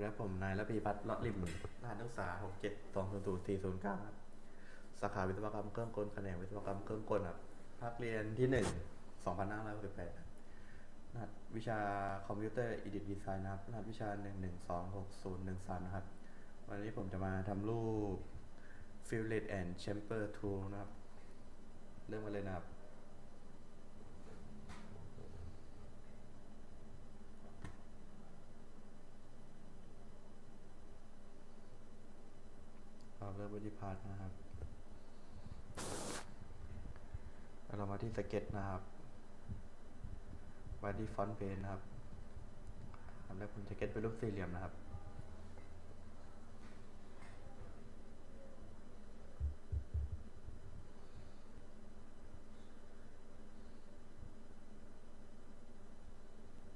ดีครับผมนายระพีพัฒน์เลาะริมรหัสนักศึกษาหกเจ็ดสองศูนย์ศูนย์สี่ศูนย์เก้าครับสาขาวิศวกรรมเครื่องกลแขนงวิศวกรรมเครื่องกลครับภาคเรียนที่หนึ่งสองพันห้าร้อยหกสิบแปดรหัสวิชาคอมพิวเตอร์อิดิทดีไซน์นะครับรหัสวิชาหนึ่งหนึ่งสองหกศูนย์หนึ่งสามนะครับ วันนี้ผมจะมาทำรูป Fillet and Chamfer Tool นะครับ เริ่มกันเลยนะครับ เราเริ่มวิธีพาร์ทนะครับ เรามาที่สเก็ตนะครับมาที่ฟอนต์เพนนะครับทำแรกผมจะเก็ตเป็นรูปสี่เหลี่ยมนะครับ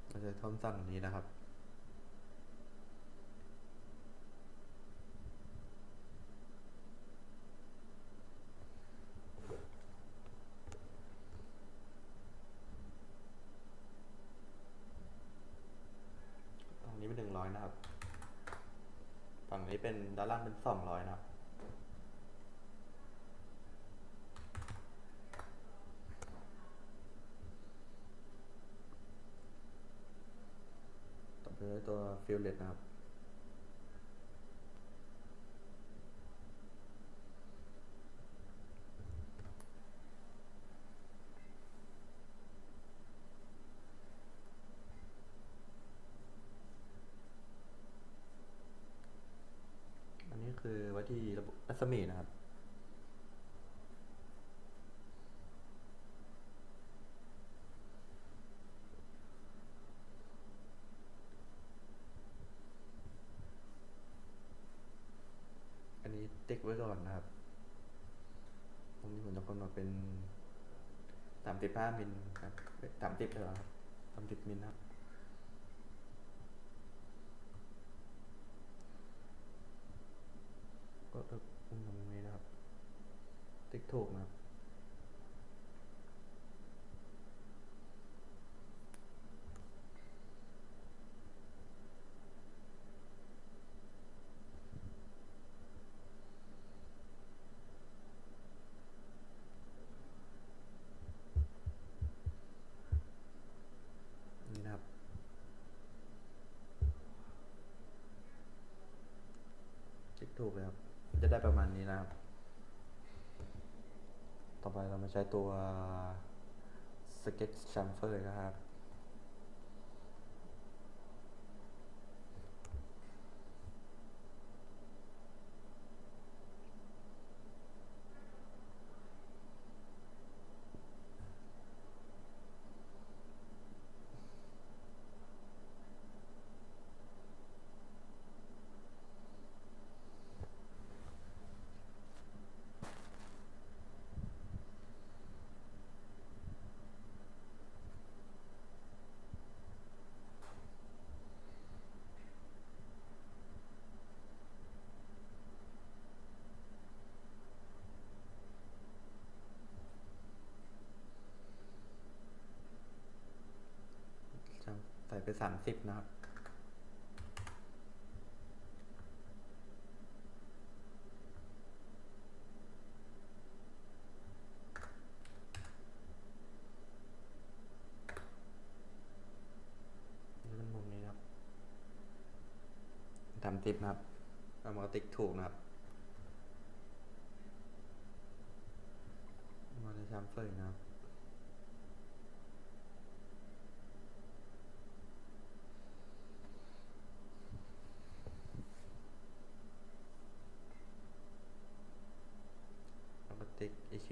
เราจะทำสั่งนี้นะครับ ฝั่ง นะครับ ฝั่งนี้เป็นด้านล่างเป็นสองร้อยนะครับต่อไปด้วยตัวฟิลเลตนะครับ อันนี้คือไว้ที่ รัศมีนะครับ อันนี้ติ๊กไว้ก่อนนะครับตรงนี้ผมจะกำหนดเป็นสามสิบห้ามิลครับสามสิบเลยเหรอครับสามสิบมิลครับก็ ตึกตรงนี้นะครับ ติ๊กถูกนะครับ นี่นะครับ ติ๊กถูกเลยครับ จะได้ประมาณ นี้นะครับ ต่อไปเรามาใช้ตัว Sketch Chamfer นะครับ ใส่ไปสามสิบนะครับนี่เป็นมุมนี้ครับทำติปนะครับเอามาติ๊กถูกนะครับมาในชมเฟยนะครับ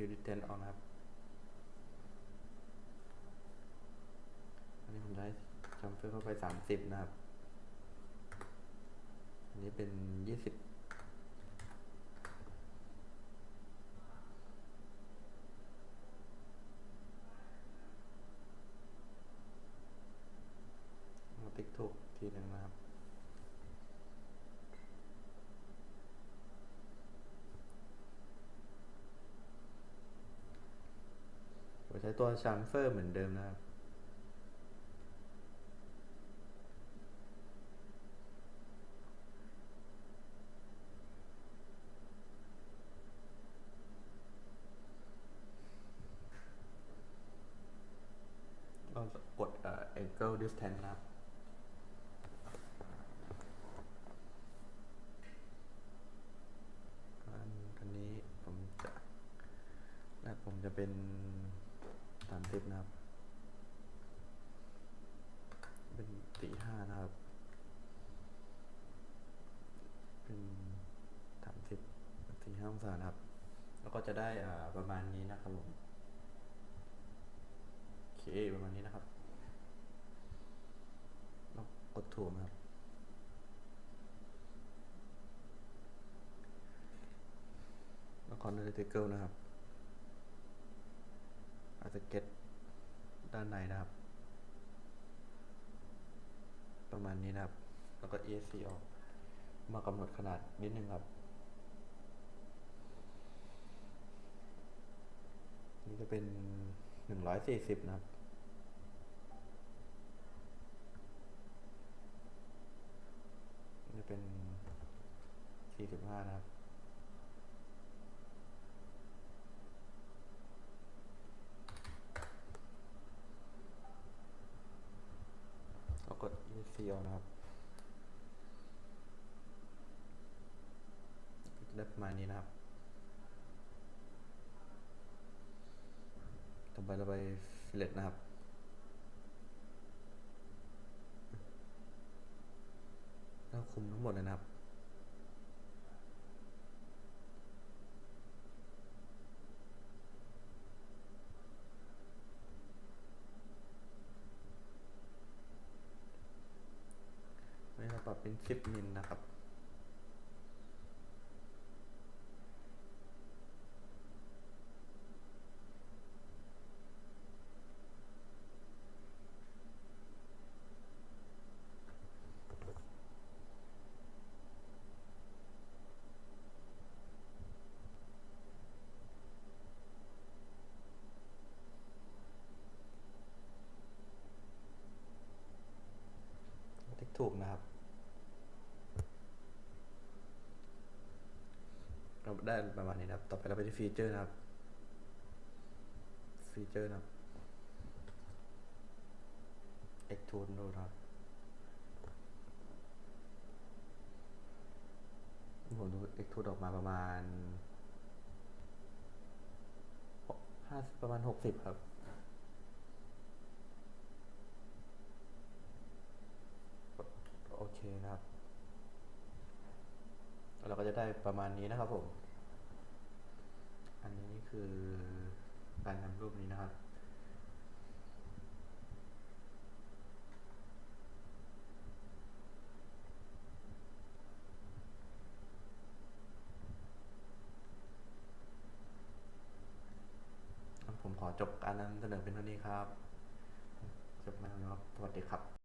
คิวดิเทนออกนะครับ อันนี้ผมได้จำเพื่อเข้าไป 30 นะครับ อันนี้เป็น 20 ตัวชัมเฟอร์เหมือนเดิมนะครับ เรากด angle distance นะครับ ตีห้าองศานะครับ แล้วก็จะได้อ่าประมาณนี้นะครับผมโอเคประมาณนี้นะครับแล้วกดถ่วงนะครับแล้วคอนเนอร์ติเกิลนะครับ อาจจะเก็ตด้านในนะครับ ประมาณนี้นะครับ แล้วก็ ESC ออก มากำหนดขนาดนิดนึงครับ นี่จะ เป็นหนึ่งร้อยสี่สิบนะครับนี่เป็นสี่สิบห้านะครับแล้วกด ESC ออกนะครับได้ประมาณนี้นะครับ อไปเราไปฟิลเลตนะครับ แล้วคุมทั้งหมดเลยนะครับนี่เราปรับเป็น 10 มิลนะครับ ติ๊ก ถูกนะครับ เราได้ประมาณนี้นะครับ ต่อไปเราไปที่ฟีเจอร์นะครับ ฟีเจอร์นะครับ Extrude ดูนะครับผมดู Extrude ออกมาประมาณหกห้าประมาณหกสิบครับ โอเคนะครับ แล้ว เราก็จะได้ประมาณนี้นะครับผม อันนี้คือการนำรูปนี้นะครับผมขอจบการนำเสนอเป็นเท่านี้ครับ จบแล้วครับ สวัสดีครับ